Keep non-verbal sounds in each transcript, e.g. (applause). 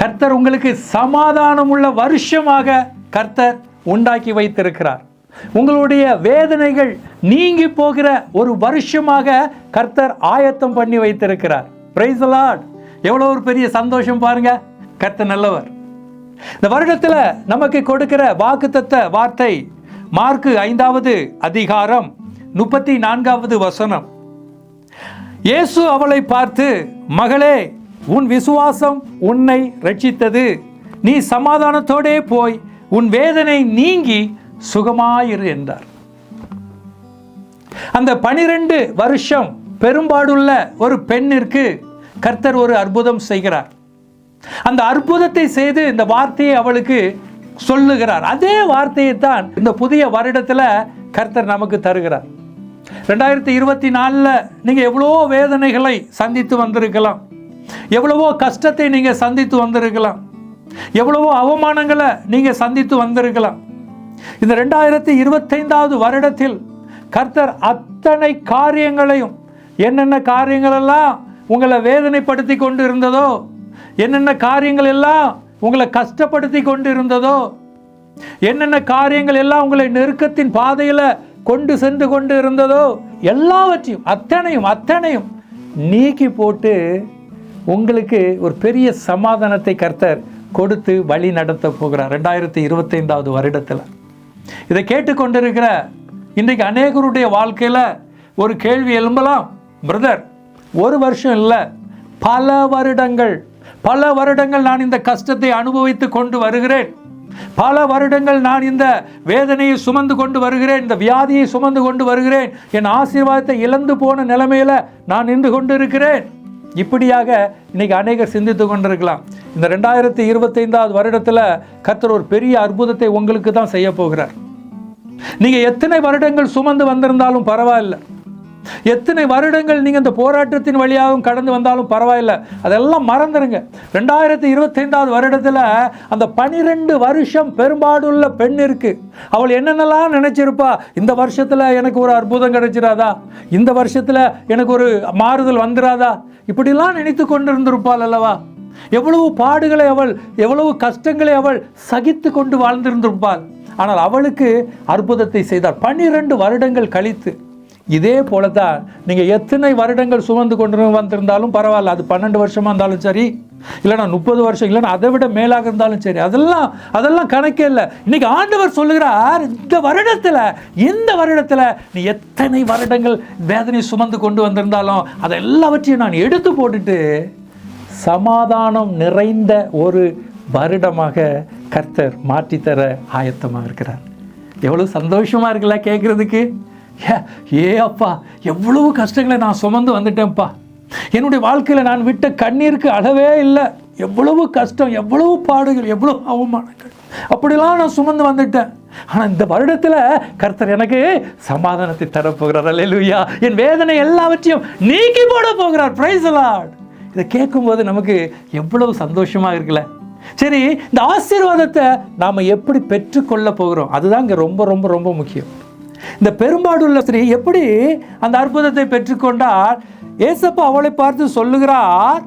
கர்த்தர் உங்களுக்கு சமாதானம் உள்ள வருஷமாக கர்த்தர் உண்டாக்கி வைத்திருக்கிறார். உங்களுடைய வேதனைகள் நீங்கி போகிற ஒரு வருஷமாக கர்த்தர் ஆயத்தம் பண்ணி வைத்திருக்கிறார். பிரைஸ் லார்ட் எவ்வளோ ஒரு பெரிய சந்தோஷம் பாருங்க. கர்த்தர் நல்லவர். இந்த வருடத்தில் நமக்கு கொடுக்கிற வாக்குத்தத்த வார்த்தை மார்க்கு ஐந்தாவது அதிகாரம் முப்பத்தி நான்காவது வசனம். இயேசு அவளை பார்த்து மகளே உன் விசுவாசம் உன்னை ரட்சித்தது. நீ சமாதானத்தோடே போய் உன் வேதனை நீங்கி சுகமாயிரு என்றார். அந்த பனிரெண்டு வருஷம் பெரும்பாடுள்ள ஒரு பெண்ணிற்கு கர்த்தர் ஒரு அற்புதம் செய்கிறார். அந்த அற்புதத்தை செய்து இந்த வார்த்தையை அவளுக்கு சொல்லுகிறார். அதே வார்த்தையை தான் இந்த புதிய வருடத்தில் கர்த்தர் நமக்கு தருகிறார். ரெண்டாயிரத்தி இருபத்தி நாலில் நீங்கள் எவ்வளோ வேதனைகளை சந்தித்து வந்திருக்கலாம். எவ்வளவோ கஷ்டத்தை நீங்கள் சந்தித்து வந்திருக்கலாம். எவ்வளவோ அவமானங்களை நீங்கள் சந்தித்து வந்திருக்கலாம். இந்த ரெண்டாயிரத்தி இருபத்தைந்தாவது வருடத்தில் கர்த்தர் அத்தனை காரியங்களையும் என்னென்ன காரியங்களெல்லாம் உங்களை வேதனைப்படுத்தி கொண்டு இருந்ததோ என்னென்ன காரியங்கள் எல்லாம் உங்களை கஷ்டப்படுத்தி கொண்டு இருந்ததோ என்னென்ன காரியங்கள் எல்லாம் உங்களை நெருக்கத்தின் பாதையில் கொண்டு சென்று கொண்டு இருந்ததோ எல்லாவற்றையும் அத்தனையும் அத்தனையும் நீக்கி போட்டு உங்களுக்கு ஒரு பெரிய சமாதானத்தை கர்த்தர் கொடுத்து வழி நடத்த போகிறார். ரெண்டாயிரத்தி இருபத்தைந்தாவது வருடத்தில். இதை கேட்டுக்கொண்டிருக்கிற இன்றைக்கு அநேகருடைய வாழ்க்கையில் ஒரு கேள்வி எழும்பலாம். பிரதர் ஒரு வருஷம் இல்லை பல வருடங்கள் பல வருடங்கள் நான் இந்த கஷ்டத்தை அனுபவித்து கொண்டு வருகிறேன். பல வருடங்கள் நான் இந்த வேதனையை சுமந்து கொண்டு வருகிறேன் இந்த வியாதியை சுமந்து கொண்டு வருகிறேன். என் ஆசீர்வாதத்தை இழந்து போன நிலைமையில நான் நின்று கொண்டு இருக்கிறேன் இப்படியாக இன்னைக்கு அநேகர் சிந்தித்து கொண்டிருக்கலாம். இந்த ரெண்டாயிரத்தி இருபத்தைந்தாவது வருடத்தில் கர்த்தர் ஒரு பெரிய அற்புதத்தை உங்களுக்கு தான் செய்ய போகிறார். நீங்கள் எத்தனை வருடங்கள் சுமந்து வந்திருந்தாலும் பரவாயில்லை. எத்தனை வருடங்கள் நீங்கள் இந்த போராட்டத்தின் வழியாகவும் கடந்து வந்தாலும் பரவாயில்ல. அதெல்லாம் மறந்துடுங்க ரெண்டாயிரத்தி இருபத்தைந்தாவது வருடத்தில் அந்த பனிரெண்டு வருஷம் பெரும்பாடுள்ள பெண்ணிற்கு அவள் என்னென்னலாம் நினைச்சிருப்பா? இந்த வருஷத்தில் எனக்கு ஒரு அற்புதம் கிடைச்சிடாதா? இந்த வருஷத்தில் எனக்கு ஒரு மாறுதல் வந்துடாதா? இப்படிலாம் நினைத்து கொண்டிருந்திருப்பாள் அல்லவா? எவ்வளவு பாடுகளை அவள் எவ்வளவு கஷ்டங்களை அவள் சகித்து கொண்டு வாழ்ந்திருந்திருப்பாள். ஆனால் அவளுக்கு அற்புதத்தை செய்தார் பன்னிரண்டு வருடங்கள் கழித்து இதே போல தான் நீங்கள் எத்தனை வருடங்கள் சுமந்து கொண்டு வந்திருந்தாலும் பரவாயில்ல அது பன்னெண்டு வருஷமாக இருந்தாலும் சரி இல்லைனா முப்பது வருஷம் இல்லைன்னா அதை விட மேலாக இருந்தாலும் சரி அதெல்லாம் அதெல்லாம் கணக்கே இல்லை. இன்னைக்கு ஆண்டவர் சொல்லுகிறார் இந்த வருடத்தில் இந்த வருடத்தில் நீ எத்தனை வருடங்கள் வேதனை சுமந்து கொண்டு வந்திருந்தாலும் அதை எல்லாவற்றையும் நான் எடுத்து போட்டுட்டு சமாதானம் நிறைந்த ஒரு வருடமாக கர்த்தர் மாற்றித்தர ஆயத்தமாக இருக்கிறார். எவ்வளோ சந்தோஷமாக இருக்குல்ல கேட்குறதுக்கு ஏ ஏ அப்பா எவ்வளவு கஷ்டங்களை நான் சுமந்து வந்துட்டேன்ப்பா. என்னுடைய வாழ்க்கையில் நான் விட்ட கண்ணீருக்கு அளவே இல்லை. எவ்வளவு கஷ்டம் எவ்வளவு பாடுகள் எவ்வளவு அவமானங்கள். அப்படிலாம் நான் சுமந்து வந்துட்டேன். ஆனால் இந்த வருடத்தில் கர்த்தர் எனக்கு சமாதானத்தை தரப்போகிறார் அல்லையா என் வேதனை எல்லாவற்றையும் நீக்கி போட போகிறார். பிரைஸ் லார்ட் இதை கேட்கும்போது நமக்கு எவ்வளவு சந்தோஷமாக இருக்குல்ல. சரி இந்த ஆசீர்வாதத்தை நாம் எப்படி பெற்றுக்கொள்ள போகிறோம்? அதுதான் இங்கே ரொம்ப ரொம்ப ரொம்ப முக்கியம். இந்த பெரும்பாடுள்ள ஸ்திரீ எப்படி அந்த அற்புதத்தை பெற்றுக்கொண்டால் ஏசப்பா அவளை பார்த்து சொல்லுகிறார்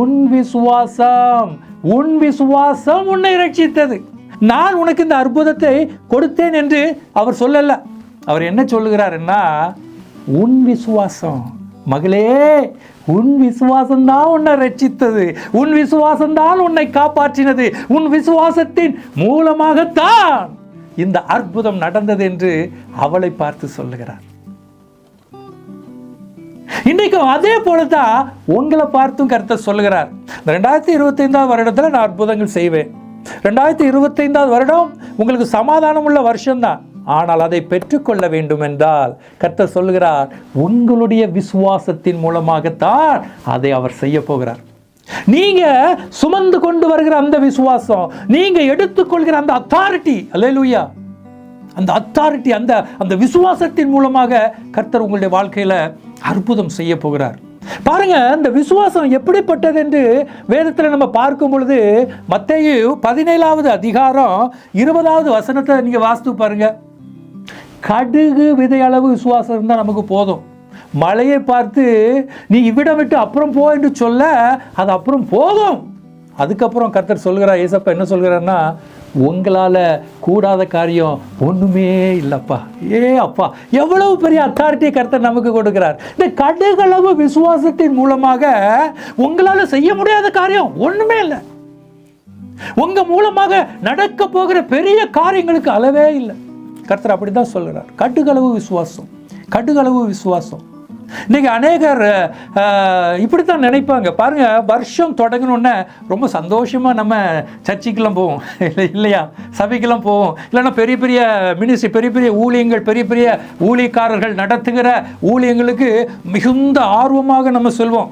உன் விசுவாசம் உன் விசுவாசம் உன்னை ரட்சித்தது நான் உனக்கு இந்த அற்புதத்தை கொடுத்தேன் என்று அவர் சொல்லல. அவர் என்ன சொல்லுகிறாருன்னா உன் விசுவாசம் மகளே உன் விசுவாசம்தான் உன்னை ரட்சித்தது உன் விசுவாசம்தான் உன்னை காப்பாற்றினது. உன் விசுவாசத்தின் மூலமாகத்தான். இந்த அற்புதம் நடந்தது என்று அவளை பார்த்து சொல்லுகிறார் இன்றைக்கும் அதே போல தான் உங்களை பார்த்தும் கருத்தை சொல்லுகிறார். ரெண்டாயிரத்தி இருபத்தைந்தாவது வருடத்தில் நான் அற்புதங்கள் செய்வேன். ரெண்டாயிரத்தி இருபத்தைந்தாவது வருடம் உங்களுக்கு சமாதானம் உள்ள வருஷம்தான். ஆனால் அதை பெற்றுக்கொள்ள வேண்டும் என்றால் கர்த்தர் சொல்லுகிறார் உங்களுடைய விசுவாசத்தின் மூலமாகத்தான் அதை அவர் செய்ய போகிறார். நீங்கள் சுமந்து கொண்டு வருகிற அந்த விசுவாசம் நீங்கள் எடுத்துக்கொள்கிற அந்த அத்தாரிட்டி அல்லேலூயா அந்த அத்தாரிட்டி அந்த அந்த விசுவாசத்தின் மூலமாக கர்த்தர் உங்களுடைய வாழ்க்கையில் அற்புதம் செய்ய போகிறார். பாருங்க இந்த விசுவாசம் எப்படிப்பட்டது என்று வேதத்தில் நம்ம பார்க்கும் பொழுது மத்தேயு பதினேழாவது அதிகாரம் இருபதாவது வசனத்தை நீங்கள் வாசித்து பாருங்க. கடுகு விதை அளவு விசுவாசம் இருந்தால் நமக்கு போதும். மழையை பார்த்து நீ இவ்விடம் விட்டு அப்புறம் போ என்று சொல்ல அது அப்புறம் போகும். அதுக்கப்புறம் கர்த்தர் சொல்கிறார் ஏசப்பா என்ன சொல்கிறாருன்னா உங்களால் கூடாத காரியம் ஒன்றுமே இல்லைப்பா. ஏ அப்பா எவ்வளவு பெரிய அத்தாரிட்டியை கர்த்தர் நமக்கு கொடுக்கிறார். இந்த கடுகளவு விசுவாசத்தின் மூலமாக உங்களால் செய்ய முடியாத காரியம் ஒன்றுமே இல்லை. உங்க மூலமாக நடக்க போகிற பெரிய காரியங்களுக்கு அளவே இல்லை. கர்த்தர் அப்படி தான் சொல்கிறார் கடுகளவு விசுவாசம் கடுகளவு விசுவாசம். இன்னைக்கு அநேகர் இப்படி தான் நினைப்பாங்க. பாருங்க வருஷம் தொடங்கணுன்னே ரொம்ப சந்தோஷமாக நம்ம சர்ச்சுக்கெல்லாம் போவோம். இல்லை இல்லையா? சபைக்கெல்லாம் போவோம். இல்லைன்னா பெரிய பெரிய மினிஸ்ட்ரி பெரிய பெரிய ஊழியங்கள் பெரிய பெரிய ஊழியக்காரர்கள் நடத்துகிற ஊழியங்களுக்கு மிகுந்த ஆர்வமாக நம்ம சொல்வோம்.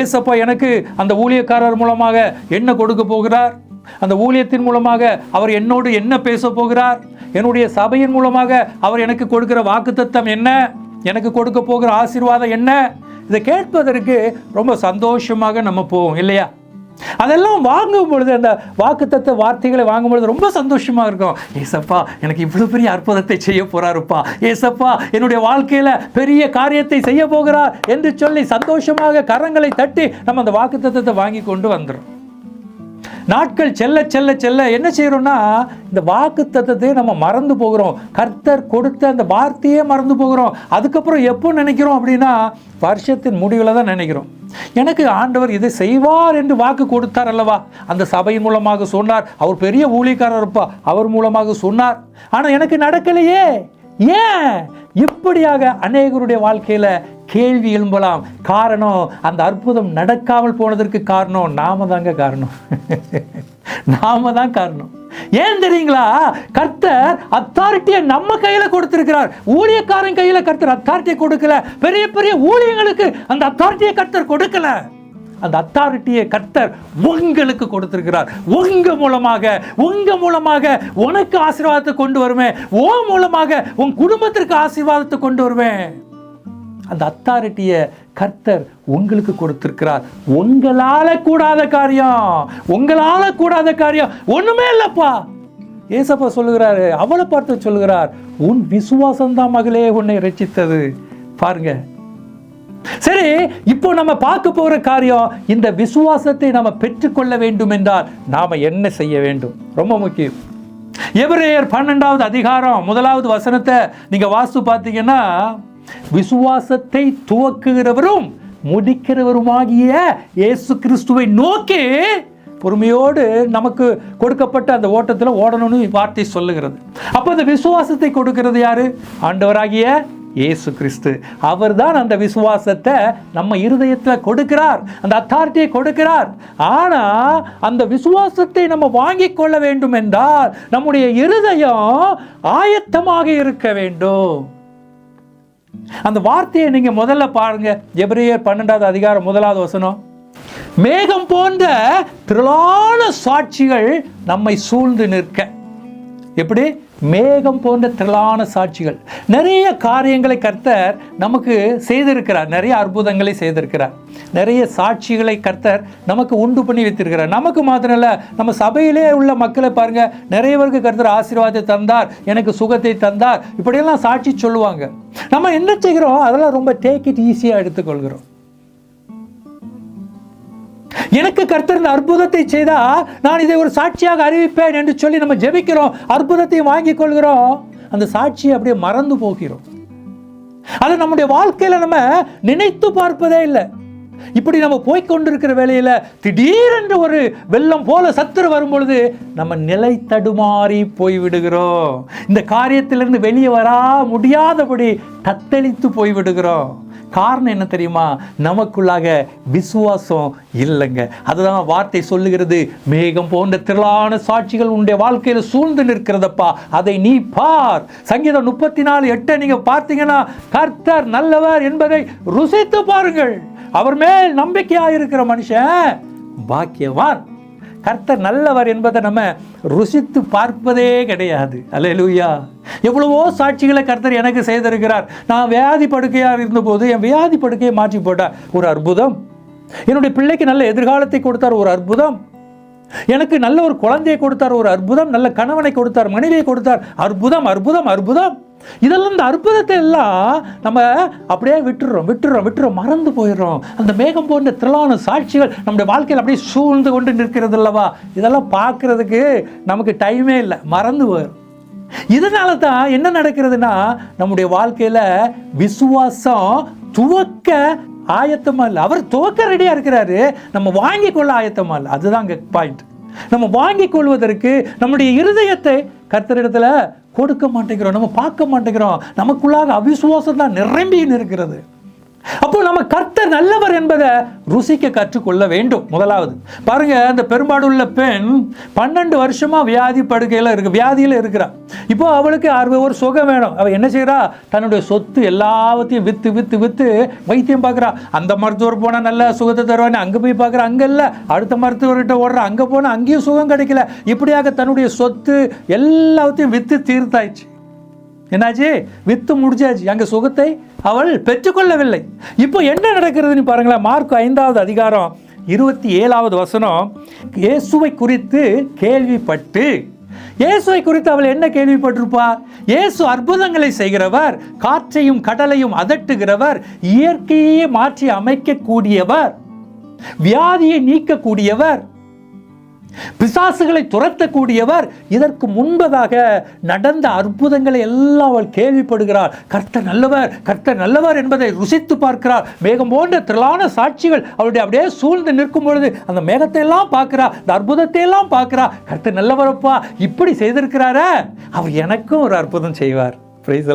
ஏசப்பா எனக்கு அந்த ஊழியக்காரர் மூலமாக என்ன கொடுக்க போகிறார்? அந்த ஊழியத்தின் மூலமாக அவர் என்னோடு என்ன பேச போகிறார்? என்னுடைய சபையின் மூலமாக அவர் எனக்கு கொடுக்கிற வாக்குத்தத்தம் என்ன? எனக்கு கொடுக்க போகிற ஆசீர்வாதம் என்ன? இதை கேட்பதற்கு ரொம்ப சந்தோஷமாக நம்ம போவோம் இல்லையா? அதெல்லாம் வாங்கும் பொழுது அந்த வாக்குத்தத்த வார்த்தைகளை வாங்கும் பொழுது ரொம்ப சந்தோஷமா இருக்கும். ஏசப்பா எனக்கு இவ்வளவு பெரிய அற்புதத்தை செய்ய போறாருப்பா. ஏசப்பா என்னுடைய வாழ்க்கையில பெரிய காரியத்தை செய்ய போகிறார் என்று சொல்லி சந்தோஷமாக கரங்களை தட்டி நம்ம அந்த வாக்குத்தத்தத்தை வாங்கி கொண்டு வந்துடும் நாட்கள் செல்ல செல்ல செல்ல என்ன செய்கிறோம்னா இந்த வாக்கு தத்தத்தையே நம்ம மறந்து போகிறோம். கர்த்தர் கொடுத்த அந்த வார்த்தையே மறந்து போகிறோம். அதுக்கப்புறம் எப்போ நினைக்கிறோம் அப்படின்னா வருஷத்தின் முடிவில் தான் நினைக்கிறோம். எனக்கு ஆண்டவர் இதை செய்வார் என்று வாக்கு கொடுத்தார் அல்லவா? அந்த சபையின் மூலமாக சொன்னார். அவர் பெரிய ஊழியக்காரர் இருப்பா. அவர் மூலமாக சொன்னார். ஆனால் எனக்கு நடக்கலையே. ஏன்? இப்படியாக அநேகருடைய வாழ்க்கையில கேள்வி எழும்பலாம். காரணம் அந்த அற்புதம் நடக்காமல் போனதற்கு காரணம் நாம தாங்க காரணம். (laughs) நாம தான் காரணம். ஏன் தெரியுங்களா? கர்த்தர் அத்தாரிட்டியை நம்ம கையில் கொடுத்திருக்கிறார். ஊழியக்காரன் கையில் கர்த்தர் அத்தாரிட்டியை கொடுக்கல. பெரிய பெரிய ஊழியங்களுக்கு அந்த அத்தாரிட்டியை கர்த்தர் கொடுக்கல. அந்த அத்தாரிட்டியை கர்த்தர் உங்களுக்கு கொடுத்திருக்கிறார். உங்க மூலமாக உங்க மூலமாக உனக்கு ஆசீர்வாதத்தை கொண்டு வருவேன். ஓ மூலமாக உன் குடும்பத்திற்கு ஆசீர்வாதத்தை கொண்டு வருவேன். அந்த அத்தாரிட்டியை கர்த்தர் உங்களுக்கு கொடுத்திருக்கிறார். உங்களால் கூடாத காரியம். உங்களால் கூடாத காரியம். ஒன்றுமே இல்லைப்பா. ஏசப்பா சொல்லுகிறாரு அவளை பார்த்து சொல்லுகிறார் உன் விசுவாசம்தான் மகளே உன்னை ரசித்தது பாருங்க. சரி இப்போ நம்ம பார்க்க போகிற காரியம் இந்த விசுவாசத்தை நம்ம பெற்றுக்கொள்ள வேண்டும் என்றால் நாம் என்ன செய்ய வேண்டும்? ரொம்ப முக்கியம். எவரேயர் பன்னெண்டாவது அதிகாரம் முதலாவது வசனத்தை நீங்கள் வாஸ்து பார்த்தீங்கன்னா விசுவாசத்தை துவக்குகிறவரும் முடிக்கிறவருமாகிய இயேசு கிறிஸ்துவை நோக்கி பொறுமையோடு நமக்கு கொடுக்கப்பட்ட அந்த ஓட்டத்தில் ஓடணும்னு வார்த்தை சொல்லுகிறது. அப்போ அந்த விசுவாசத்தை கொடுக்கிறது யாரு? ஆண்டவராகிய இயேசு கிறிஸ்து. அவர்தான் அந்த விசுவாசத்தை நம்ம இருதயத்தில் கொடுக்கிறார். அந்த அத்தாரிட்டியை கொடுக்கிறார். ஆனா அந்த விசுவாசத்தை நம்ம வாங்கிக் கொள்ள வேண்டும் என்றால் நம்முடைய இருதயம் ஆயத்தமாக இருக்க வேண்டும். அந்த வார்த்தையை நீங்க முதல்ல பாருங்க. எபிரேயர் பன்னெண்டாவது அதிகாரம் முதலாவது வசனம். மேகம் போன்ற திரளான சாட்சிகள் நம்மை சூழ்ந்து நிற்க. எப்படி? மேகம் போன்ற திரளான சாட்சிகள். நிறைய காரியங்களை கர்த்தர் நமக்கு செய்திருக்கிறார். நிறைய அற்புதங்களை செய்திருக்கிறார். நிறைய சாட்சிகளை கர்த்தர் நமக்கு உண்டு பண்ணி வைத்திருக்கிறார். நமக்கு மாத்திரம் இல்லை நம்ம சபையிலே உள்ள மக்களை பாருங்க. நிறைய பேருக்கு கர்த்தர் ஆசீர்வாதத்தை தந்தார் எனக்கு சுகத்தை தந்தார். இப்படியெல்லாம் சாட்சி சொல்லுவாங்க. நம்ம என்ன செய்கிறோம்? அதெல்லாம் ரொம்ப டேக் இட் ஈஸியாக எடுத்துக்கொள்கிறோம். எனக்கு கர்த்தர் இந்த அற்புதத்தை செய்தா நான் இதை ஒரு சாட்சியாக அறிவிப்பேன் என்று சொல்லி நம்ம ஜெபிக்கிறோம். அற்புதத்தையும் வாங்கிக் கொள்கிறோம். அந்த சாட்சியை அப்படியே மறந்து போகிறோம். அதை நம்முடைய வாழ்க்கையில நம்ம நினைத்து பார்ப்பதே இல்லை. இப்படி நம்ம போய்கொண்டிருக்கிற வேலையில் திடீரென்று ஒரு வெள்ளம் போல சத்துரு வரும்பொழுது நம்ம நிலை தடுமாறி போய் விடுகிறோம் இந்த காரியத்திலிருந்து வெளியே வரா முடியாதபடி தத்தளித்து போய் விடுகிறோம் காரணம் என்ன தெரியுமா? நமக்குள்ளாக விசுவாசம் இல்லைங்க. அதுதான் வார்த்தை சொல்லுகிறது மேகம் போன்ற திரளான சாட்சிகள் உன்னுடைய வாழ்க்கையில் சூழ்ந்து நிற்கிறதப்பா. அதை நீ பார். சங்கீதம் முப்பத்தி நாலு எட்டை நீங்க பார்த்தீங்கன்னா கர்த்தர் நல்லவர் என்பதை ருசித்து பாருங்கள். அவர் மேல் நம்பிக்கையாக இருக்கிற மனுஷன் பாக்கியவான். கர்த்தர் நல்லவர் என்பதை நம்ம ருசித்து பார்ப்பதே கிடையாது. அல்லேலூயா. எவ்வளவோ சாட்சிகளை கர்த்தர் எனக்கு செய்திருக்கிறார். நான் வியாதி படுக்கையாக இருந்தபோது என் வியாதி படுக்கையை மாற்றி போட்டார் ஒரு அற்புதம். என்னுடைய பிள்ளைக்கு நல்ல எதிர்காலத்தை கொடுத்தார். ஒரு அற்புதம். எனக்கு நல்ல ஒரு குழந்தையை கொடுத்தார் ஒரு அற்புதம் நல்ல கணவனை கொடுத்தார் மனைவியை கொடுத்தார். அற்புதம் அற்புதம் அற்புதம். இதெல்லாம் இந்த அற்புதத்தை எல்லாம் நம்ம அப்படியே விட்டுறோம் விட்டுறோம் விட்டுறோம் மறந்து போயிடுறோம். அந்த மேகம் போன்ற திரளான சாட்சிகள் நம்முடைய வாழ்க்கையில் அப்படியே சூழ்ந்து கொண்டு நிற்கிறது அல்லவா? இதெல்லாம் பார்க்கறதுக்கு நமக்கு டைமே இல்லை மறந்து போயிடும். இதனால தான் என்ன நடக்கிறதுனா நம்முடைய வாழ்க்கையில் விசுவாசம் துவக்க ஆயத்தமாக இல்லை அவர் துவக்க ரெடியாக இருக்கிறாரு. நம்ம வாங்கி கொள்ள ஆயத்தமாக இல்லை அதுதான் அங்கே பாயிண்ட் நம்ம வாங்கி கொள்வதற்கு நம்முடைய இருதயத்தை கர்த்தரிடத்தில் கொடுக்க மாட்டேங்கிறோம். நம்ம பார்க்க மாட்டேங்கிறோம். நமக்குள்ளாக அவிசுவாசம் தான் நிரம்பி இருக்கிறது அப்போ நம்ம கர்த்தர் நல்லவர் என்பதை ருசிக்க கற்றுக்கொள்ள வேண்டும். முதலாவது பாருங்க அந்த பெரும்பாடுள்ள பெண் பன்னெண்டு வருஷமா வியாதி படுக்கையில் இருக்கு வியாதியில் இருக்கிறா. இப்போ அவளுக்கு அறுபது ஒரு சுகம் வேணும். அவள் என்ன செய்கிறா தன்னுடைய சொத்து எல்லாத்தையும் வித்து வித்து வித்து வைத்தியம் பார்க்குறா. அந்த மருத்துவர் போனால் நல்ல சுகத்தை தருவானே அங்கே போய் பார்க்குறா. அங்கே இல்லை. அடுத்த மருத்துவர்கிட்ட ஓடுறா. அங்கே போனால் அங்கேயும் சுகம் கிடைக்கல. இப்படியாக தன்னுடைய சொத்து எல்லாத்தையும் வித்து தீர்த்தாயிடுச்சு. என்னாச்சு? வித்து முடிச்சாச்சு அங்கே சுகத்தை அவள் பெற்றுக்கொள்ளவில்லை. இப்போ என்ன நடக்கிறதுன்னு பாருங்களேன். மார்க் ஐந்தாவது அதிகாரம் இருபத்தி ஏழாவது வசனம். இயேசுவை குறித்து கேள்விப்பட்டு இயேசுவை குறித்து அவள் என்ன கேள்விப்பட்டிருப்பா? இயேசு அற்புதங்களை செய்கிறவர் காற்றையும் கடலையும் அதட்டுகிறவர் இயற்கையே மாற்றி அமைக்கக்கூடியவர் வியாதியை நீக்கக்கூடியவர். பிசாசுகளை துரத்தக்கூடியவர் இதற்கு முன்பதாக நடந்த அற்புதங்களை எல்லாம் அவள் கேள்விப்படுகிறார் கர்த்த நல்லவர் கர்த்த நல்லவர் என்பதை ருசித்து பார்க்கிறார் மேகம் போன்ற திரளான சாட்சிகள் அவளுடைய அப்படியே சூழ்ந்து நிற்கும் பொழுது அந்த மேகத்தை எல்லாம் பார்க்கிறா இந்த அற்புதத்தை எல்லாம் பார்க்கிறா. கர்த்த நல்லவரப்பா இப்படி செய்திருக்கிறாரா? அவர் எனக்கும் ஒரு அற்புதம் செய்வார். Praise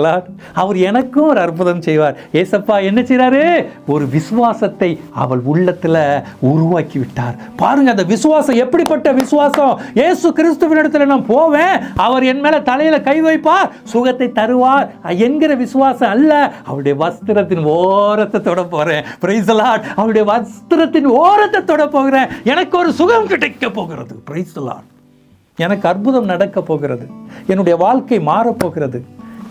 அவர் எனக்கும் ஒரு அற்புதம் செய்வார். ஏசப்பா என்ன செய்கிறாரு ஒரு விசுவாசத்தை அவள் உள்ளத்தில் உருவாக்கி விட்டார் பாருங்க அந்த விசுவாசம் எப்படிப்பட்ட விசுவாசம்? ஏசு கிறிஸ்துவனிடத்தில் நான் போவேன் அவர் என் மேலே தலையில் கை வைப்பார் சுகத்தை தருவார். என்கிற விசுவாசம் அல்ல. அவருடைய வஸ்திரத்தின் ஓரத்தை தொட போகிறேன் பிரைசலாட் அவருடைய வஸ்திரத்தின் ஓரத்தை தொட போகிறேன். எனக்கு ஒரு சுகம் கிடைக்க போகிறது. பிரைசலாட் எனக்கு அற்புதம் நடக்க போகிறது. என்னுடைய வாழ்க்கை மாறப்போகிறது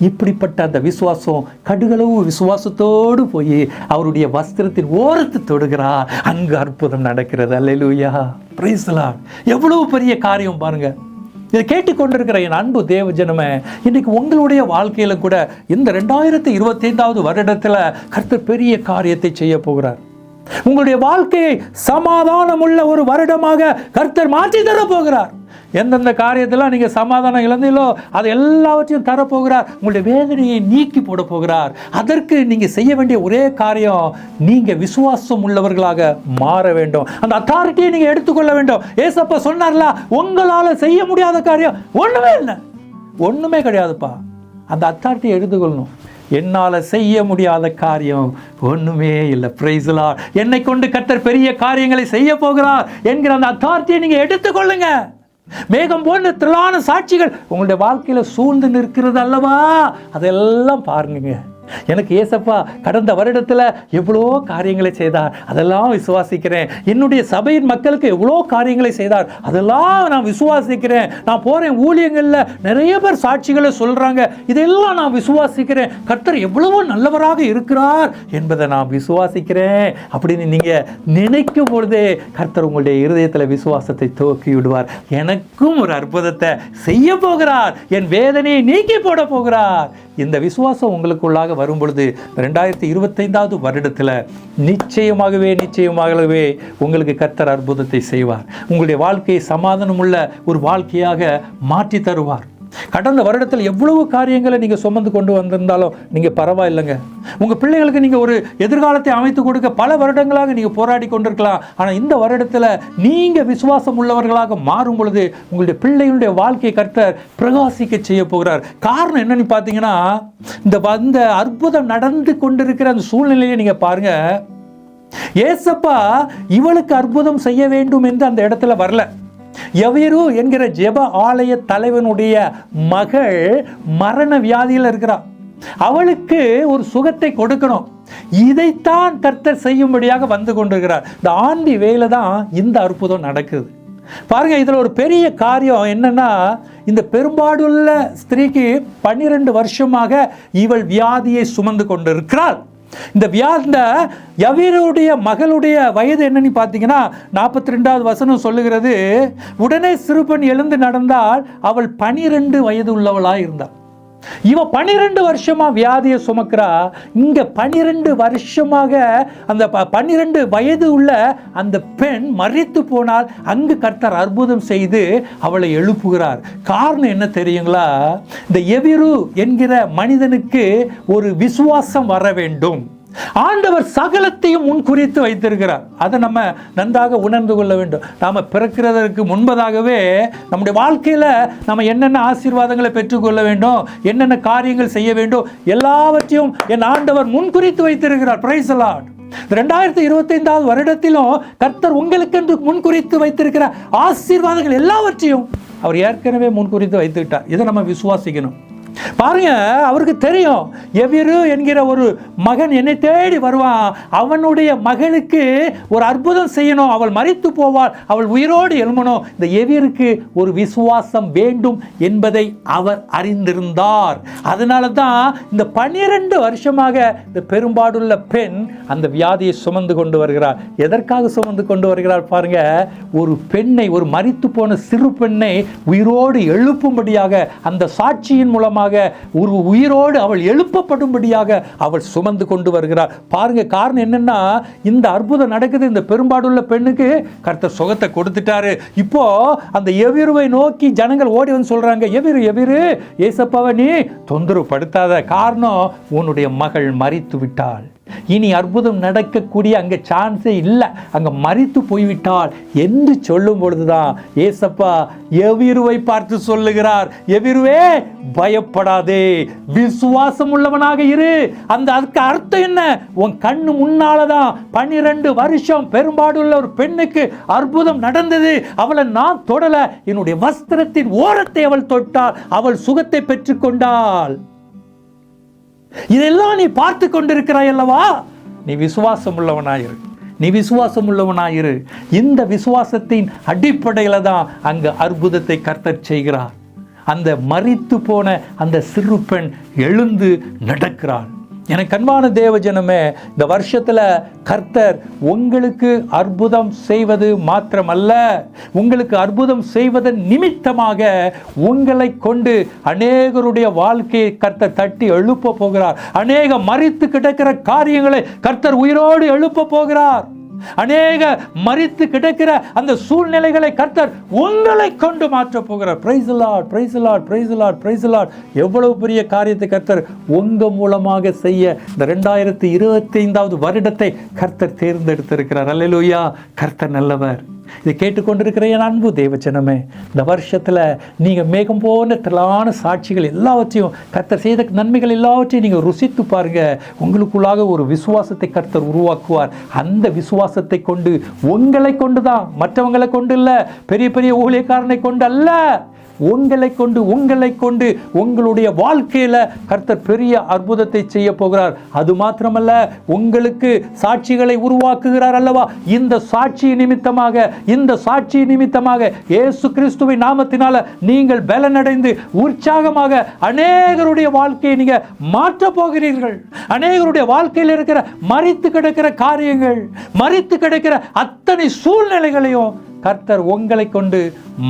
இப்படிப்பட்ட அந்த விசுவாசம் கடுகளவு விசுவாசத்தோடு போய் அவருடைய வஸ்திரத்தின் ஓரத்து தொடுகிறார் அங்கு அற்புதம் நடக்கிறது. அல்லேலூயா பிரைஸ் எவ்வளவு பெரிய காரியம் பாருங்க. இதை கேட்டுக்கொண்டிருக்கிற என் அன்பு தேவ ஜனமே இன்னைக்கு உங்களுடைய வாழ்க்கையில கூட இந்த ரெண்டாயிரத்தி இருபத்தைந்தாவது வருடத்தில் கருத்து பெரிய காரியத்தை செய்ய போகிறார். உங்களுடைய வாழ்க்கையை சமாதானமுள்ள ஒரு வருடமாக கர்த்தர் மாற்றி தரப்போகிறார். எந்தெந்த காரியத்தெல்லாம் நீங்கள் சமாதானம் இழந்தீங்களோ அது எல்லாவற்றையும் தரப்போகிறார். உங்களுடைய வேதனையை நீக்கி போட போகிறார் அதற்கு நீங்கள் செய்ய வேண்டிய ஒரே காரியம் நீங்கள் விசுவாசம் உள்ளவர்களாக மாற வேண்டும். அந்த அத்தாரிட்டியை நீங்கள் எடுத்துக்கொள்ள வேண்டும். ஏசப்பா சொன்னார்ல உங்களால் செய்ய முடியாத காரியம் ஒன்றுமே இல்லை. ஒன்றுமே கிடையாதுப்பா. அந்த அத்தாரிட்டியை எடுத்துக்கொள்ளணும். என்னால் செய்ய முடியாத காரியம் ஒன்றுமே இல்லை. பிரைஸ்லா என்னை கொண்டு கத்தர் பெரிய காரியங்களை செய்ய போகிறார் என்கிற அந்த அத்தாரிட்டியை நீங்கள் எடுத்துக்கொள்ளுங்க. மேகம் போன்ற திரளான சாட்சிகள் உங்களுடைய வாழ்க்கையில் சூழ்ந்து நிற்கிறது அல்லவா? அதெல்லாம் பாருங்க. எனக்கு ஏசப்பா கடந்த வருடத்தில் எவ்வளோ காரியங்களை செய்தார். அதெல்லாம் விசுவாசிக்கிறேன். என்னுடைய சபையின் மக்களுக்கு எவ்வளோ காரியங்களை செய்தார். அதெல்லாம் நான் விசுவாசிக்கிறேன். நான் போகிறேன் ஊழியங்களில் நிறைய பேர் சாட்சிகளை சொல்கிறாங்க இதெல்லாம் நான் விசுவாசிக்கிறேன். கர்த்தர் எவ்வளவோ நல்லவராக இருக்கிறார் என்பதை நான் விசுவாசிக்கிறேன் அப்படின்னு நீங்கள் நினைக்கும் பொழுதே கர்த்தர் உங்களுடைய இருதயத்தில் விசுவாசத்தை துவக்கி விடுவார். எனக்கும் ஒரு அற்புதத்தை செய்ய போகிறார். என் வேதனையை நீக்கி போட போகிறார். இந்த விசுவாசம் உங்களுக்குள்ளாக வரும் பொழுது ரெண்டாயிரத்தி இருபத்தைந்தாவது வருடத்தில் நிச்சயமாகவே நிச்சயமாகவே உங்களுக்கு கர்த்தர் அற்புதத்தை செய்வார். உங்களுடைய வாழ்க்கையை சமாதானமுள்ள ஒரு வாழ்க்கையாக மாற்றி தருவார். கடந்த வருடத்தில் எவ்வளவு காரியங்களை நீங்கள் சுமந்து கொண்டு வந்திருந்தாலும் நீங்கள் பரவாயில்லைங்க. உங்கள் பிள்ளைகளுக்கு நீங்கள் ஒரு எதிர்காலத்தை அமைத்து கொடுக்க பல வருடங்களாக நீங்கள் போராடி கொண்டிருக்கலாம். ஆனால் இந்த வருடத்தில் நீங்கள் விசுவாசம் உள்ளவர்களாக மாறும் பொழுது உங்களுடைய பிள்ளைகளுடைய வாழ்க்கையை கர்த்தர் பிரகாசிக்க செய்ய போகிறார். காரணம் என்னன்னு பார்த்தீங்கன்னா இந்த வந்த அற்புதம் நடந்து கொண்டிருக்கிற அந்த சூழ்நிலையை நீங்கள் பாருங்கள் ஏசப்பா இவளுக்கு அற்புதம் செய்ய வேண்டும் என்று அந்த இடத்துல வரல. எவரு என்கிற ஜெப ஆலய தலைவனுடைய மகள் மரண வியாதியில் இருக்கிறார் அவளுக்கு ஒரு சுகத்தை கொடுக்கணும். இதைத்தான் கர்த்தர் செய்யும்படியாக வந்து கொண்டிருக்கிறார். இந்த ஆண்டி வேலை தான் இந்த அற்புதம் நடக்குது. பாருங்க இதில் ஒரு பெரிய காரியம் என்னன்னா இந்த பெரும்பாடுள்ள ஸ்திரீக்கு பன்னிரண்டு வருஷமாக இவள் வியாதியை சுமந்து கொண்டிருக்கிறாள். இந்த வியா இந்த யவீருடைய மகளுடைய வயது என்னன்னு பார்த்தீங்கன்னா நாற்பத்தி ரெண்டாவது வசனம் சொல்லுகிறது உடனே சிறுபெண் எழுந்து நடந்தால் அவள் பனிரெண்டு வயது உள்ளவளாக இருந்தாள் இவ பன்னிரெண்டு வருஷமா வியாதியை சுமக்கிறா. இங்க பன்னிரெண்டு வருஷமாக அந்த ப- பன்னிரெண்டு வயது உள்ள அந்த பெண் மறித்து போனால் அங்கு கர்த்தர் அற்புதம் செய்து அவளை எழுப்புகிறார். காரணம் என்ன தெரியுங்களா? இந்த எவிரு என்கிற மனிதனுக்கு ஒரு விசுவாசம் வர வேண்டும். ஆண்டவர் சகலத்தையும் முன்குறித்து வைத்திருக்கிறார். அதை நம்ம நன்றாக உணர்ந்து கொள்ள வேண்டும். நாம் பிறக்கிறதற்கு முன்பதாகவே நம்முடைய வாழ்க்கையில் நம்ம என்னென்ன ஆசீர்வாதங்களை பெற்றுக்கொள்ள வேண்டும் என்னென்ன காரியங்கள் செய்ய வேண்டும் எல்லாவற்றையும் என் ஆண்டவர் முன்குறித்து வைத்திருக்கிறார். பிரைஸ் அலாட் ரெண்டாயிரத்தி இருபத்தைந்தாவது வருடத்திலும் கர்த்தர் உங்களுக்கென்று முன்குறித்து வைத்திருக்கிற ஆசீர்வாதங்கள் எல்லாவற்றையும் அவர் ஏற்கனவே முன்குறித்து வைத்துக்கிட்டார் இதை நம்ம விசுவாசிக்கணும். பாருங்க அவருக்கு தெரியும். எவிரு என்கிற ஒரு மகன் என்னை தேடி வருவான். அவனுடைய மகளுக்கு ஒரு அற்புதம் செய்யணும். அவள் மறித்து போவாள். அவள் உயிரோடு எழுமணும் இந்த எவிருக்கு ஒரு விசுவாசம் வேண்டும் என்பதை அவர் அறிந்திருந்தார். அதனால தான் இந்த பன்னிரண்டு வருஷமாக இந்த பெரும்பாடுள்ள பெண் அந்த வியாதியை சுமந்து கொண்டு வருகிறார் எதற்காக சுமந்து கொண்டு வருகிறார் பாருங்க ஒரு பெண்ணை ஒரு மறித்து போன சிறு பெண்ணை உயிரோடு எழுப்பும்படியாக அந்த சாட்சியின் மூலமாக ஒரு உயிரோடு அவள் எழுப்பப்படும்படியாக அவள் சுமந்து கொண்டு வருகிறார் பாருங்க காரணம் என்னன்னா இந்த அற்புதம் நடக்குது இந்த பெரும்பாடுள்ள பெண்ணுக்கு கர்த்தர் சுகத்தை கொடுத்துட்டாரு. இப்போ அந்த எவிருவை நோக்கி ஜனங்கள் ஓடி வந்து சொல்றாங்க எவிரு எவிரு ஏசப்பாவை நீ தொந்தரவு படுத்தாத காரணம் உன்னுடைய மகள் மறித்து விட்டாள் இனி அற்புதம் நடக்கக்கூடிய அங்கே சான்ஸே இல்லை. அங்கே மறித்து போய்விட்டாள் என்று சொல்லும் பொழுதுதான் ஏசப்பா எவிருவை பார்த்து சொல்லுகிறார்? எவிருவே பயப்படாதே. விசுவாசம் உள்ளவனாக இரு. அந்த அதுக்கு அர்த்தம் என்ன? உன் கண்ணு முன்னாலதான் பன்னிரண்டு வருஷம் பெரும்பாடுள்ள ஒரு பெண்ணுக்கு அற்புதம் நடந்தது. அவளை நான் தொடல. என்னுடைய வஸ்திரத்தின் ஓரத்தை அவள் தொட்டால் அவள் சுகத்தை பெற்றுக்கொண்டாள். இதெல்லாம் நீ பார்த்து கொண்டிருக்கிறாய் அல்லவா? நீ விசுவாசம் உள்ளவனாயிரு நீ விசுவாசம் உள்ளவனாயிரு இந்த விசுவாசத்தின் அடிப்படையில் தான் அங்கு அற்புதத்தை கர்த்தர் செய்கிறார். அந்த மறித்து போன அந்த சிறு பெண் எழுந்து நடக்கிறாள். எனக்கு அன்பான தேவ ஜனமே இந்த வருஷத்தில் கர்த்தர் உங்களுக்கு அற்புதம் செய்வது மாத்திரமல்ல. உங்களுக்கு அற்புதம் செய்வதன் நிமித்தமாக உங்களை கொண்டு அநேகருடைய வாழ்க்கையை கர்த்தர் தட்டி எழுப்ப போகிறார். அநேக மறித்து கிடக்கிற காரியங்களை கர்த்தர் உயிரோடு எழுப்ப போகிறார். அநேக மறித்து கிடக்கிற அந்த சூழ்நிலைகளை கர்த்தர் உங்களை கொண்டு மாற்றப் போகிறார். Praise Lord praise Lord praise Lord praise Lord எவ்வளவு பெரிய காரியத்தை கர்த்தர் உங்க மூலமாக செய்ய இந்த ரெண்டாயிரத்தி இருபத்தி ஐந்தாவது வருடத்தை கர்த்தர் தேர்ந்தெடுத்திருக்கிறார். அல்லையா கர்த்தர் நல்லவர். இதை கேட்டுக்கொண்டிருக்கிற என் அன்பு தேவச்சனமே இந்த வருஷத்தில் நீங்கள் மேகம் போன்ற திரளான சாட்சிகள் எல்லாவற்றையும் கர்த்தர் செய்த நன்மைகள் எல்லாவற்றையும் நீங்கள் ருசித்து பாருங்கள் உங்களுக்குள்ளாக ஒரு விசுவாசத்தை கர்த்தர் உருவாக்குவார். அந்த விசுவாசத்தை கொண்டு உங்களை கொண்டு தான் மற்றவங்களை கொண்டு இல்லை பெரிய பெரிய ஊழியக்காரனை கொண்டு அல்ல. உங்களை கொண்டு உங்களை கொண்டு உங்களுடைய வாழ்க்கையில கர்த்தர் பெரிய அற்புதத்தை செய்ய போகிறார். அது மாத்திரமல்ல உங்களுக்கு சாட்சிகளை உருவாக்குகிறார் அல்லவா? இந்த சாட்சி நிமித்தமாக இந்த சாட்சி நிமித்தமாக இயேசு கிறிஸ்துவின் நாமத்தினால நீங்கள் பலனடைந்து உற்சாகமாக அநேகருடைய வாழ்க்கையை நீங்க மாற்ற போகிறீர்கள். அநேகருடைய வாழ்க்கையில் இருக்கிற மறித்து கிடக்கிற காரியங்கள் மறித்து கிடக்கிற அத்தனை சூழ்நிலைகளையும் கர்த்தர் உங்களை கொண்டு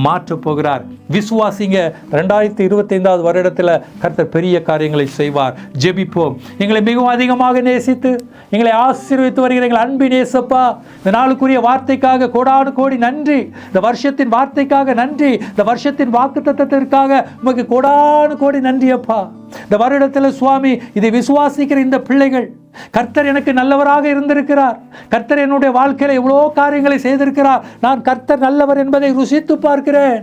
மாற்றப் போகிறார். விசுவாசிங்க ரெண்டாயிரத்தி இருபத்தைந்தாவது வருடத்தில் கர்த்தர் பெரிய காரியங்களை செய்வார். ஜெபிப்போம். எங்களை மிகவும் அதிகமாக நேசித்து எங்களை ஆசீர்வித்து வருகிற எங்கள் அன்பின் நேசப்பா இந்த நாளுக்குரிய வார்த்தைக்காக கோடானு கோடி நன்றி. இந்த வருஷத்தின் வார்த்தைக்காக நன்றி. இந்த வருஷத்தின் வாக்கு தத்தத்திற்காக உமக்கு கோடானு கோடி நன்றி அப்பா. இந்த வருடத்தில் சுவாமி இதை விசுவாசிக்கிற இந்த பிள்ளைகள் கர்த்தர் எனக்கு நல்லவராக இருந்திருக்கிறார். கர்த்தர் என்னுடைய வாழ்க்கையில் எவ்வளோ காரியங்களை செய்திருக்கிறார். நான் கர்த்தர் நல்லவர் என்பதை ருசித்து பார்க்கிறேன்.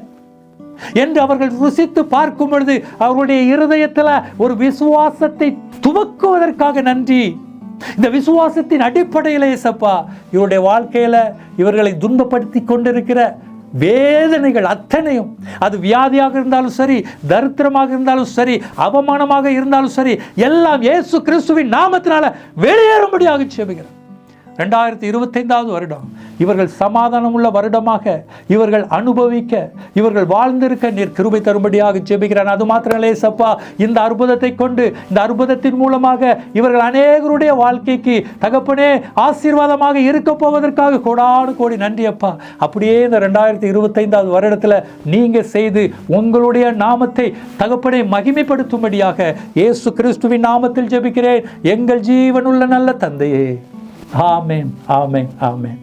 என்று அவர்கள் ருசித்து பார்க்கும் பொழுது அவர்களுடைய இருதயத்தில் ஒரு விசுவாசத்தை துவக்குவதற்காக நன்றி. இந்த விசுவாசத்தின் அடிப்படையில் இசப்பா இவருடைய வாழ்க்கையில் இவர்களை துன்பப்படுத்தி கொண்டிருக்கிற வேதனைகள் அத்தனையும். அது வியாதியாக இருந்தாலும் சரி தரித்திரமாக இருந்தாலும் சரி அவமானமாக இருந்தாலும் சரி எல்லாம் இயேசு கிறிஸ்துவின் நாமத்தினால வெளியேறும்படியாக செபிக்கிறேன் ரெண்டாயிரத்தி இருபத்தைந்தாவது வருடம். இவர்கள் சமாதானம் உள்ள வருடமாக இவர்கள் அனுபவிக்க இவர்கள் வாழ்ந்திருக்க நீர் கிருபை தரும்படியாக ஜெபிக்கிறான். அது மாத்திரமே சப்பா இந்த அற்புதத்தை கொண்டு இந்த அற்புதத்தின் மூலமாக இவர்கள் அநேகருடைய வாழ்க்கைக்கு தகப்பனே ஆசீர்வாதமாக இருக்க போவதற்காக கோடானு கோடி நன்றி அப்பா. அப்படியே இந்த ரெண்டாயிரத்தி இருபத்தைந்தாவது வருடத்தில் நீங்கள் செய்து உங்களுடைய நாமத்தை தகப்பனை மகிமைப்படுத்தும்படியாக இயேசு கிறிஸ்துவின் நாமத்தில் ஜெபிக்கிறேன். எங்கள் ஜீவனுள்ள நல்ல தந்தையே. Amen, amen, amen.